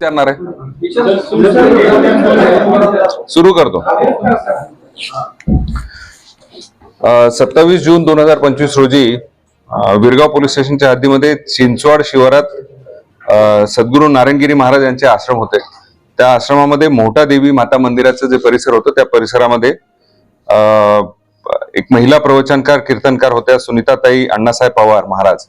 विचारणार आहे? सुरू करतो. सत्तावीस जून दोन हजार पंचवीस रोजी विरगाव पोलीस स्टेशनच्या हद्दीमध्ये चिंचवाड शिवारात सद्गुरू नारायणगिरी महाराज यांचे आश्रम होते. त्या आश्रमामध्ये मोठा देवी माता मंदिराचं जे परिसर होतं त्या परिसरामध्ये एक महिला प्रवचनकार कीर्तनकार होत्या सुनीताताई अण्णासाहेब पवार महाराज.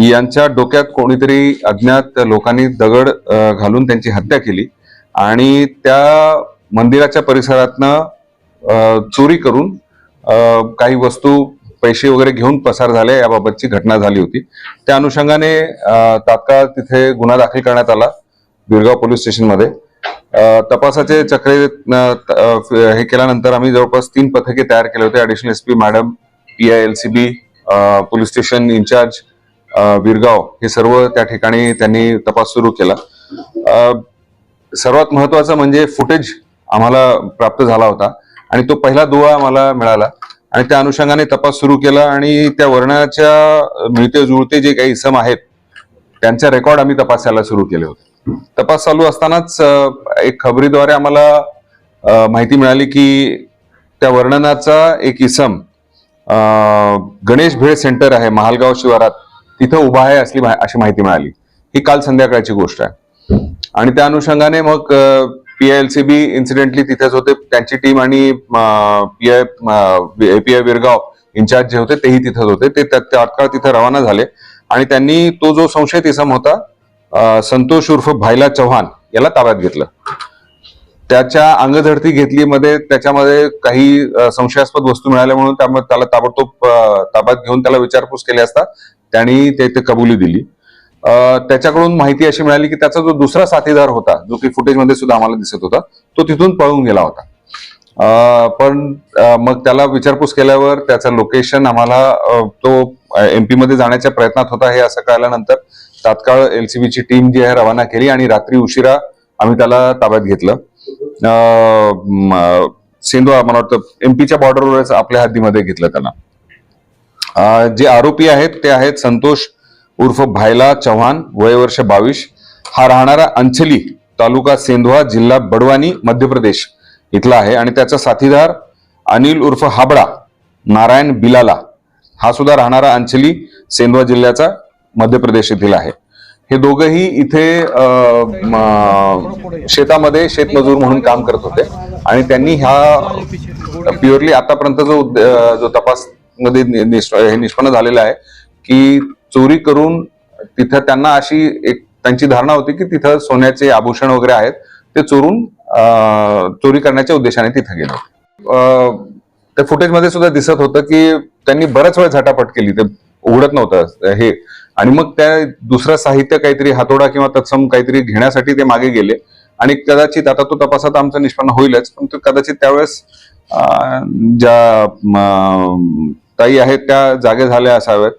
यांच्या डोक्यात कोणीतरी अज्ञात लोकांनी दगड घालून त्यांची हत्या केली आणि त्या मंदिराच्या परिसरातनं चोरी करून काही वस्तू पैसे वगैरे घेऊन पसार झाले याबाबतची घटना झाली होती. त्या अनुषंगाने तात्काळ तिथे गुन्हा दाखल करण्यात आला बिरगाव पोलीस स्टेशनमध्ये. तपासाचे चक्रे हे केल्यानंतर आम्ही जवळपास तीन पथके तयार केले होते. Additional S P madam P I L C B police station in charge Virgaon हे सर्व त्या ठिकाणी त्यांनी तपास सुरू केला. सर्वात महत्वाचं म्हणजे फुटेज आम्हाला प्राप्त झाला होता आणि तो पहिला दुवा आम्हाला मिळाला. आणि त्या अनुषंगाने तपास सुरू केला आणि त्या वर्णाच्या मिळते जुळते जे काही इसम आहेत त्यांचा रेकॉर्ड आम्ही तपासायला सुरू केले होते. तपास चालू असतानाच एक खबरीद्वारे आम्हाला माहिती मिळाली की त्या वर्णनाचा एक इसम गणेश भेळ सेंटर आहे महालगाव शिवारात. तिथं उभा आहे असली अशी माहिती मिळाली. ही काल संध्याकाळची गोष्ट आहे. आणि त्या अनुषंगाने मग P L C B incidentally तिथेच होते. त्यांची टीम आणि P I P I Virgaon in charge जे होते तेही तिथेच होते. ते तात्काळ तिथे रवाना झाले. आणि त्यांनी तो जो संशयित इसम होता संतोष उर्फ भाईला चव्हाण याला ताब्यात घेतलं. त्याच्या अंगझडती घेतली मध्ये त्याच्यामध्ये काही संशयास्पद वस्तू मिळाल्या म्हणून त्यामुळे त्याला ताबडतोब ताब्यात घेऊन त्याला विचारपूस केली असता त्यांनी ते ते कबुली दिली. त्याच्याकडून माहिती अशी मिळाली की त्याचा जो दुसरा साथीदार होता जो की फुटेजमध्ये सुद्धा आम्हाला दिसत होता तो तिथून पळून गेला होता. पण मग त्याला विचारपूस केल्यावर त्याचं लोकेशन आम्हाला तो एमपी मध्ये जाण्याच्या प्रयत्नात होता हे असं कळल्यानंतर तात्काळ एलसीबीची टीम जी आहे रवाना केली आणि रात्री उशिरा आम्ही त्याला ताब्यात घेतलं. सेंदू मला वाटतं एमपीच्या बॉर्डरवरच आपल्या हद्दीमध्ये घेतलं त्यांना जे आरोपी आहेत ते आहेत संतोष उर्फ भायला चव्हाण वय वर्ष बावीस. हा राहणारा अंचली तालुका सेंधवा जिल्हा बडवानी मध्य प्रदेश इथला आहे. आणि त्याचा साथीदार अनिल उर्फ हाबडा नारायण बिलाला. हा सुद्धा राहणारा अंचली सेंधवा जिल्ह्याचा मध्य प्रदेश येथील आहे. हे दोघंही इथे शेतामध्ये शेतमजूर म्हणून काम करत होते. आणि त्यांनी ह्या प्युअरली आतापर्यंत जो जो तपास मध्ये हे निष्पन्न झालेलं आहे की चोरी करून तिथं त्यांना अशी एक त्यांची धारणा होती की तिथं सोन्याचे आभूषण वगैरे आहेत ते चोरून चोरी करण्याच्या उद्देशाने तिथं गेले त्या फुटेजमध्ये सुद्धा दिसत होतं की त्यांनी बऱ्याच वेळ झटापट केली ते उघडत नव्हतं हे. आणि मग त्या दुसरं साहित्य काहीतरी हातोडा किंवा तत्सम काहीतरी घेण्यासाठी ते मागे गेले. आणि कदाचित आता तो तपासात आमचं निष्पन्न होईलच पण तो कदाचित त्यावेळेस ज्या ताई आहेत त्या जागे झाल्या असाव्यात.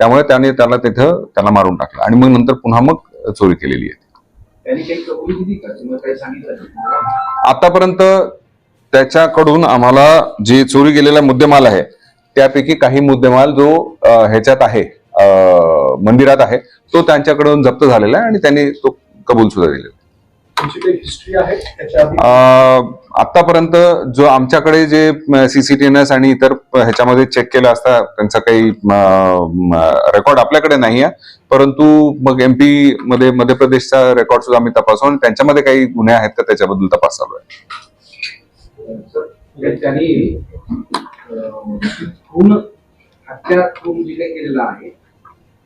त्यामुळे त्याने त्याला तिथं त्याला मारून टाकलं. आणि मग नंतर पुन्हा मग चोरी केलेली आहे? आतापर्यंत त्याच्याकडून आम्हाला जे चोरी गेलेला मुद्देमाल आहे त्यापैकी काही मुद्देमाल जो ह्याच्यात आहे मंदिरात आहे तो त्यांच्याकडून जप्त झालेला आहे आणि त्यांनी तो कबूल सुद्धा दिलेला आतापर्यंत जो आमच्याकडे जे सीसीटीएनएस आणि इतर ह्याच्यामध्ये चेक केलं असता त्यांचा काही रेकॉर्ड आपल्याकडे नाही आहे परंतु मग एमपी मध्ये मध्य प्रदेशचा रेकॉर्ड सुद्धा आम्ही तपासू आणि त्यांच्यामध्ये काही गुन्हे आहेत का त्याच्याबद्दल तपास चालू आहे?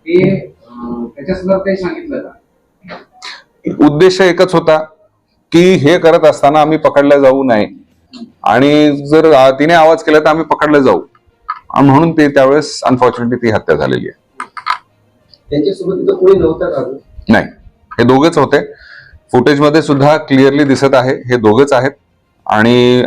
ते त्याच्या संदर्भात काही सांगितलं का? उद्देश एकच होता की हे करत असताना आम्ही पकडल्या जाऊ नये. आणि जर तिने आवाज केला तर आम्ही पकडले जाऊ. म्हणून ते त्यावेळेस अनफॉर्च्युनेटली ती हत्या झालेली आहे. नाही. हे दोघेच होते. फुटेजमध्ये सुद्धा क्लिअरली दिसत आहे. हे दोघेच आहेत. आणि